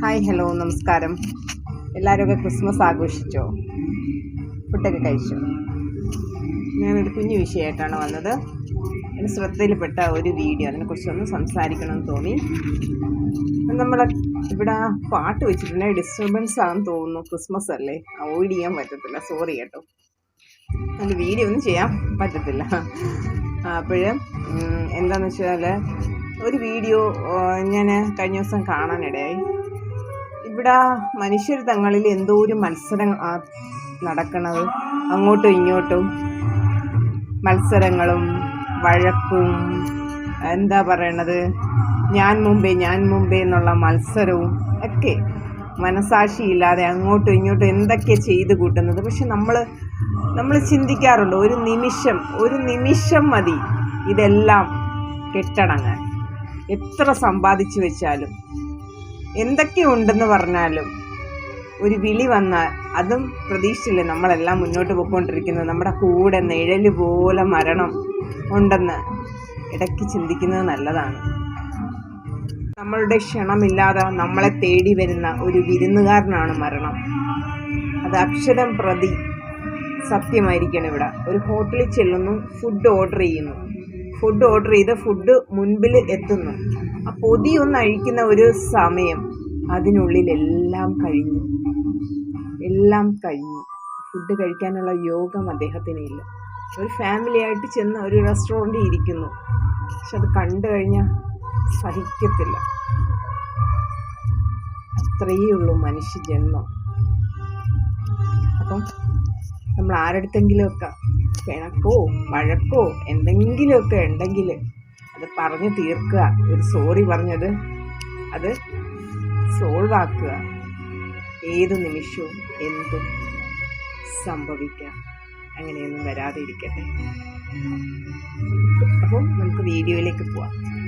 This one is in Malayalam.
ഹായ് ഹലോ നമസ്കാരം. എല്ലാവരുമൊക്കെ ക്രിസ്മസ് ആഘോഷിച്ചോ? ഫുഡൊക്കെ കഴിച്ചോ? ഞാനൊരു കുഞ്ഞു വിഷയമായിട്ടാണ് വന്നത്. എന്റെ ശ്രദ്ധയിൽപ്പെട്ട ഒരു വീഡിയോ അതിനെക്കുറിച്ചൊന്ന് സംസാരിക്കണമെന്ന് തോന്നി. നമ്മൾ ഇവിടെ പാട്ട് വെച്ചിട്ടുണ്ടെങ്കിൽ ഡിസ്റ്റർബൻസ് ആണെന്ന് തോന്നുന്നു. ക്രിസ്മസ് അല്ലേ? അവോയ്ഡ് ചെയ്യാൻ പറ്റത്തില്ല. സോറി കേട്ടോ. അതിന്റെ വീഡിയോ ഒന്നും ചെയ്യാൻ പറ്റത്തില്ല. അപ്പോൾ എന്താണെന്ന് വെച്ചാൽ ഒരു വീഡിയോ ഞാൻ കഴിഞ്ഞ ദിവസം കാണാനിടയായി. ഇവിടെ മനുഷ്യർ തങ്ങളിൽ എന്തോ ഒരു മത്സരം നടക്കണത്? അങ്ങോട്ടും ഇങ്ങോട്ടും മത്സരങ്ങളും വഴക്കും എന്താ പറയണത്? ഞാൻ മുമ്പേ ഞാൻ മുമ്പേ എന്നുള്ള മത്സരവും ഒക്കെ മനസാക്ഷിയില്ലാതെ അങ്ങോട്ടും ഇങ്ങോട്ടും എന്തൊക്കെ ചെയ്ത് കൂട്ടുന്നത്? പക്ഷെ നമ്മൾ നമ്മൾ ചിന്തിക്കാറുണ്ട് ഒരു നിമിഷം ഒരു നിമിഷം മതി ഇതെല്ലാം കെട്ടടങ്ങാൻ. എത്ര സമ്പാദിച്ചു വെച്ചാലും. എന്തൊക്കെ ഉണ്ടെന്ന് പറഞ്ഞാലും ഒരു വിളി വന്നാൽ അതും പ്രതീക്ഷിച്ചില്ലേ നമ്മളെല്ലാം മുന്നോട്ട് പോയിക്കൊണ്ടിരിക്കുന്നത്? നമ്മുടെ കൂടെ നിഴൽ പോലെ മരണം ഉണ്ടെന്ന് ഇടയ്ക്ക് ചിന്തിക്കുന്നത് നല്ലതാണ്. നമ്മളുടെ ക്ഷണമില്ലാതെ നമ്മളെ തേടി വരുന്ന ഒരു വിരുന്നുകാരനാണ് മരണം. അത് അക്ഷരം പ്രതി സത്യമായിരിക്കണം ഇവിടെ. ഒരു ഹോട്ടലിൽ ചെല്ലുന്നു ഫുഡ് ഓർഡർ ചെയ്യുന്നു. ഫുഡ് ഓർഡർ ചെയ്ത് ഫുഡ് മുൻപിൽ എത്തുന്നു. ആ പൊതി ഒന്ന് അഴിക്കുന്ന ഒരു സമയം അതിനുള്ളിൽ എല്ലാം കഴിഞ്ഞു. എല്ലാം കഴിഞ്ഞു. ഫുഡ് കഴിക്കാനുള്ള യോഗം അദ്ദേഹത്തിന് ഇല്ല. ഒരു ഫാമിലി ആയിട്ട് ചെന്ന് ഒരു റെസ്റ്റോറന്റിൽ ഇരിക്കുന്നു. പക്ഷെ അത് കണ്ടു കഴിഞ്ഞാൽ സഹിക്കത്തില്ല. അത്രയേ ഉള്ളൂ മനുഷ്യ ജന്മം അപ്പം നമ്മൾ ആരടുത്തെങ്കിലുമൊക്കെ പിണക്കോ വഴക്കോ എന്തെങ്കിലുമൊക്കെ ഉണ്ടെങ്കിൽ അത് പറഞ്ഞു തീർക്കുക. ഒരു സോറി പറഞ്ഞത് അത് സോൾവ് ആക്കുക. ഏത് നിമിഷവും എന്തും സംഭവിക്കാം. അങ്ങനെയൊന്നും വരാതിരിക്കട്ടെ. അപ്പം നമുക്ക് വീഡിയോയിലേക്ക് പോവാം.